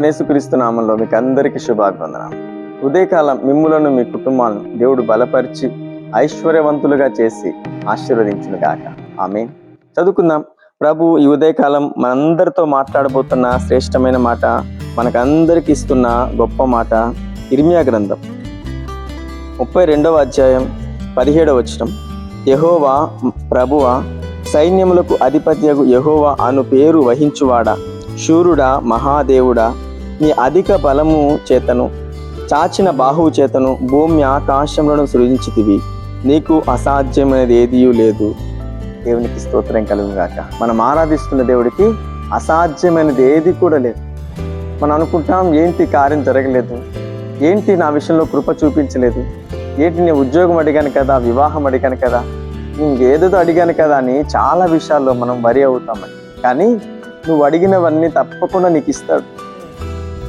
ప్రవణేశుక్రీస్తు నామంలో మీకు అందరికీ శుభాభివందనాలు. ఉదయకాలం మిమ్ములను మీ కుటుంబాలను దేవుడు బలపరిచి ఐశ్వర్యవంతులుగా చేసి ఆశీర్వదించును గాక. ఆమె చదువుకుందాం. ప్రభు ఈ ఉదయకాలం మనందరితో మాట్లాడబోతున్న శ్రేష్టమైన మాట మనకందరికి ఇస్తున్న గొప్ప మాట ఇర్మియా గ్రంథం. ముప్పై రెండవ అధ్యాయం పదిహేడవ వచనం. యహోవా ప్రభువ సైన్యములకు అధిపత్యకు యహోవా అను పేరు వహించువాడా? శూరుడా మహాదేవుడా? నీ అధిక బలము చేతను చాచిన బాహువు చేతను భూమి ఆకాశములను సృజించితివి. నీకు అసాధ్యమైనది ఏదీ లేదు. దేవునికి స్తోత్రం కలుగుగాక మనం ఆరాధిస్తున్న దేవుడికి అసాధ్యమైనది ఏది కూడా లేదు. మనం అనుకుంటాం ఏంటి కార్యం జరగలేదు? ఏంటి నా విషయంలో కృప చూపించలేదు? ఏంటి నేను ఉద్యోగం అడిగాను కదా వివాహం అడిగాను కదా ఇంకేదో అడిగాను కదా అని చాలా విషయాల్లో మనం వరి అవుతామని కానీ నువ్వు అడిగినవన్నీ తప్పకుండా నీకు ఇస్తాడు.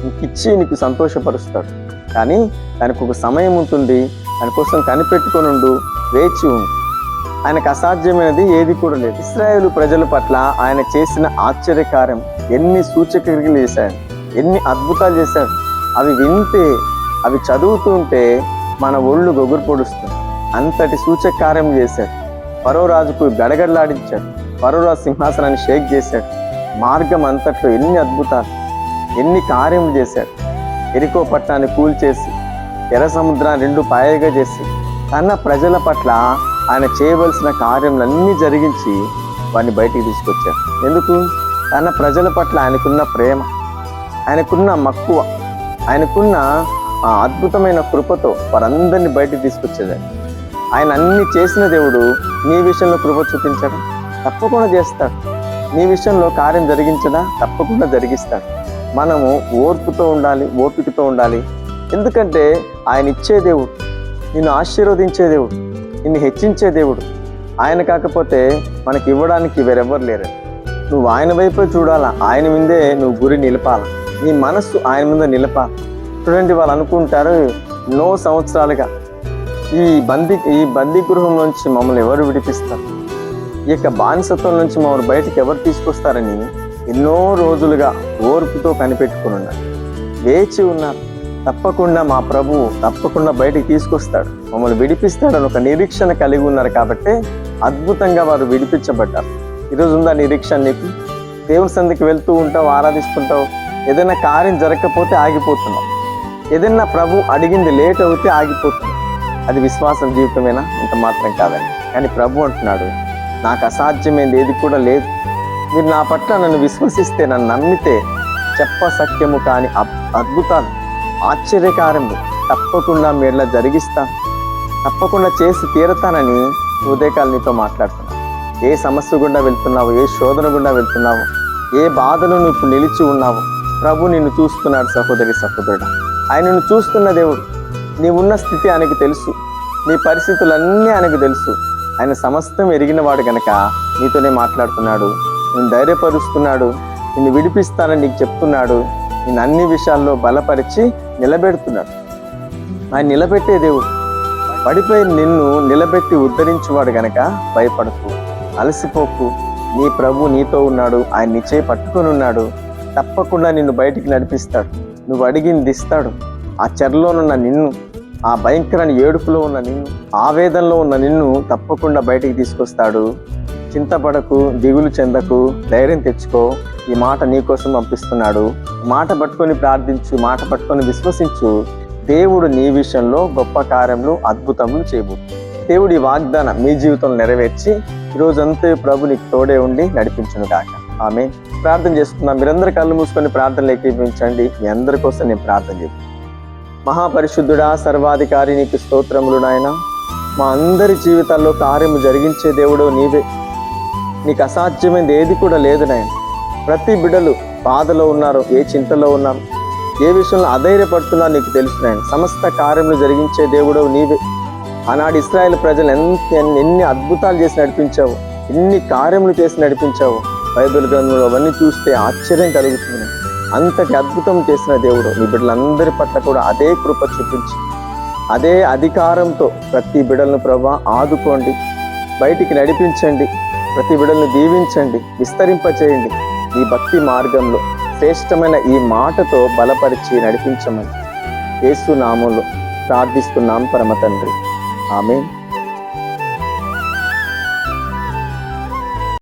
నీకు ఇచ్చి నీకు సంతోషపరుస్తాడు. కానీ దానికి ఒక సమయం ఉంటుంది. దానికోసం కనిపెట్టుకొని ఉండు వేచి ఉండు. ఆయనకు అసాధ్యమైనది ఏది కూడా లేదు. ఇస్రాయేల్ ప్రజల పట్ల ఆయన చేసిన ఆశ్చర్యకార్యం ఎన్ని సూచక్రియలు చేశాడు ఎన్ని అద్భుతాలు చేశాడు. అవి వింటే అవి చదువుతుంటే మన ఒళ్ళు గొగురు పొడుస్తుంది. అంతటి సూచకార్యం చేశాడు. పరో రాజుకు గడగడలాడించాడు పరోరాజు సింహాసనాన్ని షేక్ చేశాడు. మార్గం అంతట్లో ఎన్ని అద్భుతాలు. ఎన్ని కార్యములు చేశాడు. ఎరికో పట్టణాన్ని కూల్చేసి ఎర్ర సముద్రాన్ని రెండు పాయగా చేసి తన ప్రజల పట్ల ఆయన చేయవలసిన కార్యములన్నీ జరిగించి వాడిని బయటికి తీసుకొచ్చాడు. ఎందుకు? తన ప్రజల పట్ల ఆయనకున్న ప్రేమ ఆయనకున్న మక్కువ ఆయనకున్న ఆ అద్భుతమైన కృపతో వారందరినీ బయటికి తీసుకొచ్చేదాన్ని ఆయన అన్ని చేసిన దేవుడు నీ విషయంలో కృప చూపించడం? తప్పకుండా చేస్తాడు. నీ విషయంలో కార్యం జరిగించడా? తప్పకుండా జరిగిస్తాడు. మనము ఓర్పుతో ఉండాలి ఓపికతో ఉండాలి. ఎందుకంటే ఆయన ఇచ్చే దేవుడు నిన్ను ఆశీర్వదించే దేవుడు నిన్ను హెచ్చించే దేవుడు. ఆయన కాకపోతే మనకి ఇవ్వడానికి వేరెవ్వరు లేరు. నువ్వు ఆయన వైపే చూడాలా? ఆయన మీదే నువ్వు గురి నిలపాల? నీ మనస్సు ఆయన మీద నిలపాలి? చూడండి వాళ్ళు అనుకుంటారు ఎన్నో సంవత్సరాలుగా ఈ బందీ ఈ బందీ గృహం నుంచి మమ్మల్ని ఎవరు విడిపిస్తారు? ఈ యొక్క బానిసత్వం నుంచి మమ్మల్ని బయటకు ఎవరు తీసుకొస్తారని? ఎన్నో రోజులుగా ఓర్పుతో కనిపెట్టుకుని ఉన్నారు. వేచి ఉన్నారు తప్పకుండా మా ప్రభువు తప్పకుండా బయటికి తీసుకొస్తాడు. మమ్మల్ని విడిపిస్తాడని ఒక నిరీక్షణ కలిగి ఉన్నారు కాబట్టి అద్భుతంగా వారు విడిపించబడ్డారు. ఈరోజు ఉందా నిరీక్షణ నీకు? దేవుని సందికి వెళ్తూ ఉంటావు ఆరాధిస్తుంటావు. ఏదైనా కార్యం జరగకపోతే ఆగిపోతున్నావు. ఏదైనా ప్రభు అడిగింది లేట్ అవుతే ఆగిపోతున్నావు. అది విశ్వాసం జీవితమేనా? ఇంత మాత్రం కాదండి. కానీ ప్రభు అంటున్నాడు నాకు అసాధ్యమైంది ఏది కూడా లేదు. మీరు నా పట్ల నన్ను విశ్వసిస్తే నన్ను నమ్మితే చెప్ప సత్యము కాని అద్భుతాలు ఆశ్చర్యకారము తప్పకుండా మీరు జరిగిస్తాను తప్పకుండా చేసి తీరతానని హృదయకాలు నీతో మాట్లాడుతున్నాను ఏ సమస్య గుండా వెళ్తున్నావు ఏ శోధన గుండా వెళ్తున్నావు ఏ బాధను నువ్వు నిలిచి ఉన్నావు? ప్రభు నిన్ను చూస్తున్నాడు సహోదరి సహోదరుడు. ఆయన చూస్తున్న దేవుడు. నీవున్న స్థితి ఆయనకు తెలుసు. నీ పరిస్థితులన్నీ ఆయనకు తెలుసు. ఆయన సమస్తం ఎరిగిన వాడు గనక నీతోనే మాట్లాడుతున్నాడు. నేను ధైర్యపరుస్తున్నాడు నిన్ను విడిపిస్తానని నీకు చెప్తున్నాడు నేను అన్ని విషయాల్లో బలపరిచి నిలబెడుతున్నాడు. ఆయన నిలబెట్టే దేవుడు. పడిపోయి నిన్ను నిలబెట్టి ఉద్ధరించువాడు గనక భయపడకు అలసిపోకు. నీ ప్రభు నీతో ఉన్నాడు ఆయన నీ చేయి పట్టుకొని ఉన్నాడు. తప్పకుండా నిన్ను బయటికి నడిపిస్తాడు. నువ్వు అడిగింది ఇస్తాడు. ఆ చెరలోనున్న నిన్ను ఆ భయంకరమైన ఏడుపులో ఉన్న నిన్ను ఆవేదనలో ఉన్న నిన్ను తప్పకుండా బయటికి తీసుకొస్తాడు. చింతపడకు దిగులు చెందకు ధైర్యం తెచ్చుకో. ఈ మాట నీకోసం పంపిస్తున్నాడు. మాట పట్టుకొని ప్రార్థించు మాట పట్టుకొని విశ్వసించు. దేవుడు నీ విషయంలో గొప్ప కార్యములు అద్భుతములు చేయబో. దేవుడి వాగ్దానం మీ జీవితంలో నెరవేర్చి ఈ రోజంతా ప్రభు నీకు తోడే ఉండి నడిపించును కాక ఆమె ప్రార్థన చేసుకుందాం. మీరందరూ కళ్ళు మూసుకొని ప్రార్థనలు ఏకీపించండి. మీ అందరి కోసం నేను ప్రార్థన చేస్తాను. మహాపరిశుద్ధుడా సర్వాధికారి నీకు స్తోత్రములు నాయన. మా అందరి జీవితాల్లో కార్యము జరిగించే దేవుడు నీవే. నీకు అసాధ్యమైనది ఏది కూడా లేదు నాయన. ప్రతి బిడ్డలు బాధలో ఉన్నారు ఏ చింతలో ఉన్నారు ఏ విషయంలో అధైర్యపడుతున్నా నీకు తెలుసు నాయన. సమస్త కార్యములు జరిగించే దేవుడవు నీవే. ఆనాడు ఇస్రాయేల్ ప్రజలు ఎంత ఎన్ని అద్భుతాలు చేసి నడిపించావు ఎన్ని కార్యములు చేసి నడిపించావు. బైబిల్ గ్రంథంలో అవన్నీ చూస్తే ఆశ్చర్యం కలుగుతుంది అంతటి అద్భుతం చేసిన దేవుడు నీ బిడ్డలందరి పట్ల కూడా అదే కృప చూపించి. అదే అధికారంతో ప్రతి బిడలను ప్రభా ఆదుకోండి. బయటికి నడిపించండి. ప్రతి బిడ్డలను దీవించండి విస్తరింపచేయండి ఈ భక్తి మార్గంలో. శ్రేష్టమైన ఈ మాటతో బలపరిచి నడిపించమని. యేసు నామంలో ప్రార్థిస్తున్నాం పరమ తండ్రి ఆమె